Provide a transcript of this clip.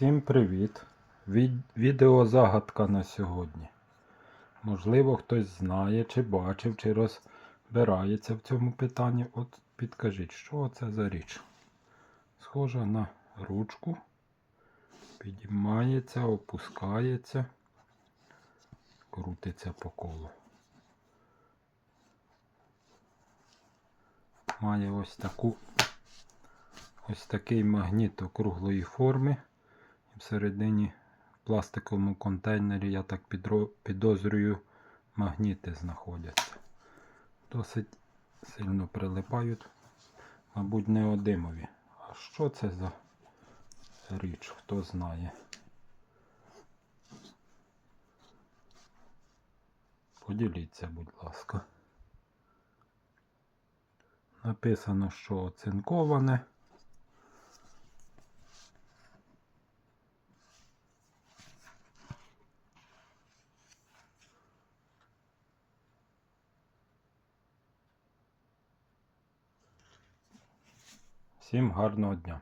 Всім привіт! Від... Відеозагадка на сьогодні. Можливо, хтось знає, чи бачив, чи розбирається в цьому питанні. От підкажіть, що це за річ? Схожа на ручку, підіймається, опускається, крутиться по колу. Має ось таку ось такий магніт округлої форми. Всередині в пластиковому контейнері, я так підозрюю, магніти знаходяться. Досить сильно прилипають, мабуть, неодимові. А що це за річ, хто знає? Поділіться, будь ласка. Написано, що оцинковане. Всім гарного дня!